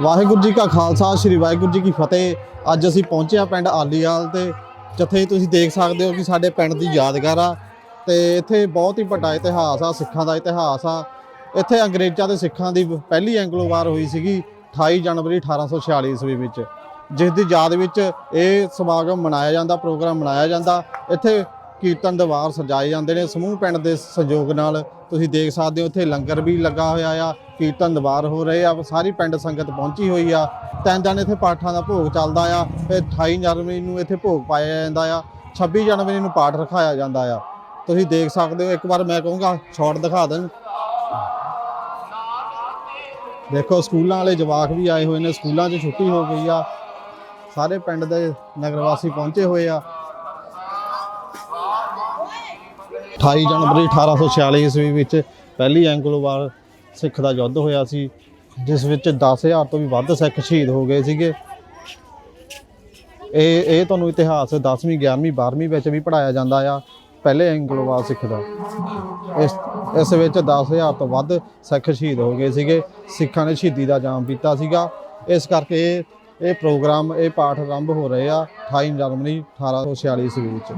ਵਾਹਿਗੁਰੂ ਜੀ ਕਾ ਖਾਲਸਾ, ਸ੍ਰੀ ਵਾਹਿਗੁਰੂ ਜੀ ਕੀ ਫਤਿਹ। ਅੱਜ ਅਸੀਂ ਪਹੁੰਚੇ ਆ ਪਿੰਡ ਆਲੀਵਾਲ ਤੇ, ਜਿੱਥੇ ਤੁਸੀਂ ਦੇਖ ਸਕਦੇ ਹੋ ਕਿ ਸਾਡੇ ਪਿੰਡ ਦੀ ਯਾਦਗਾਰ ਆ। ਤੇ ਇੱਥੇ ਬਹੁਤ ਹੀ ਵੱਡਾ ਇਤਿਹਾਸ ਆ, ਸਿੱਖਾਂ ਦਾ ਇਤਿਹਾਸ ਆ। ਇੱਥੇ ਅੰਗਰੇਜ਼ਾਂ ਤੇ ਸਿੱਖਾਂ ਦੀ ਪਹਿਲੀ ਐਂਗਲੋ ਵਾਰ ਹੋਈ ਸੀਗੀ 28 ਜਨਵਰੀ 1846 ਈਸਵੀ ਵਿੱਚ। ਜਿਸ ਦੀ ਯਾਦ ਵਿੱਚ ਇਹ ਸਮਾਗਮ ਮਨਾਇਆ ਜਾਂਦਾ, ਪ੍ਰੋਗਰਾਮ ਮਨਾਇਆ ਜਾਂਦਾ। ਇੱਥੇ ਕੀਰਤਨ ਦਵਾਰ ਸਜਾਏ ਜਾਂਦੇ ਨੇ। ਸਮੂਹ ਪਿੰਡ ਦੇ ਸਹਿਯੋਗ ਨਾਲ ਤੁਸੀਂ ਦੇਖ ਸਕਦੇ ਹੋ ਇੱਥੇ ਲੰਗਰ ਵੀ ਲੱਗਾ ਹੋਇਆ ਆ, ਕੀਰਤਨ ਦਵਾਰ ਹੋ ਰਹੇ ਆ, ਸਾਰੀ ਪਿੰਡ ਸੰਗਤ ਪਹੁੰਚੀ ਹੋਈ ਆ। ਤਿੰਨ ਦਿਨ ਇੱਥੇ ਪਾਠਾਂ ਦਾ ਭੋਗ ਚੱਲਦਾ ਆ ਫਿਰ 28 ਜਨਵਰੀ ਨੂੰ ਇੱਥੇ ਭੋਗ ਪਾਇਆ ਜਾਂਦਾ ਆ 26 ਜਨਵਰੀ ਨੂੰ ਪਾਠ ਰਖਾਇਆ ਜਾਂਦਾ ਆ। ਤੁਸੀਂ ਦੇਖ ਸਕਦੇ ਹੋ, ਇੱਕ ਵਾਰ ਮੈਂ ਕਹੂੰਗਾ, ਸ਼ਾਟ ਦਿਖਾ ਦੇਣ। ਦੇਖੋ, ਸਕੂਲਾਂ ਵਾਲੇ ਜਵਾਕ ਵੀ ਆਏ ਹੋਏ ਨੇ, ਸਕੂਲਾਂ 'ਚ ਛੁੱਟੀ ਹੋ ਗਈ ਆ। ਸਾਰੇ ਪਿੰਡ ਦੇ ਨਗਰ ਵਾਸੀ ਪਹੁੰਚੇ ਹੋਏ ਆ। 28 ਜਨਵਰੀ 1846 ਈਸਵੀ ਵਿੱਚ ਪਹਿਲੀ ਐਂਗਲੋ ਵਾਰ ਸਿੱਖ ਦਾ ਯੁੱਧ ਹੋਇਆ ਸੀ, ਜਿਸ ਵਿੱਚ 10000 ਤੋਂ ਵੀ ਵੱਧ ਸਿੱਖ ਸ਼ਹੀਦ ਹੋ ਗਏ ਸੀਗੇ। ਇਹ ਇਹ ਤੁਹਾਨੂੰ ਇਤਿਹਾਸ 10ਵੀਂ 11ਵੀਂ 12ਵੀਂ ਵਿੱਚ ਵੀ ਪੜਾਇਆ ਜਾਂਦਾ ਆ, ਪਹਿਲੇ ਐਂਗਲੋ ਵਾਰ ਸਿੱਖ ਦਾ। ਇਸ ਇਸ ਵਿੱਚ 10000 ਤੋਂ ਵੱਧ ਸਿੱਖ ਸ਼ਹੀਦ ਹੋ ਗਏ ਸੀਗੇ। ਸਿੱਖਾਂ ਨੇ ਸ਼ਹੀਦੀ ਦਾ ਜਾਮ ਪੀਤਾ ਸੀਗਾ। ਇਸ ਕਰਕੇ ਇਹ ਇਹ ਪ੍ਰੋਗਰਾਮ, ਇਹ ਪਾਠ ਆਰੰਭ ਹੋ ਰਹੇ ਆ 28 ਜਨਵਰੀ 1846 ਈਸਵੀ ਵਿੱਚ।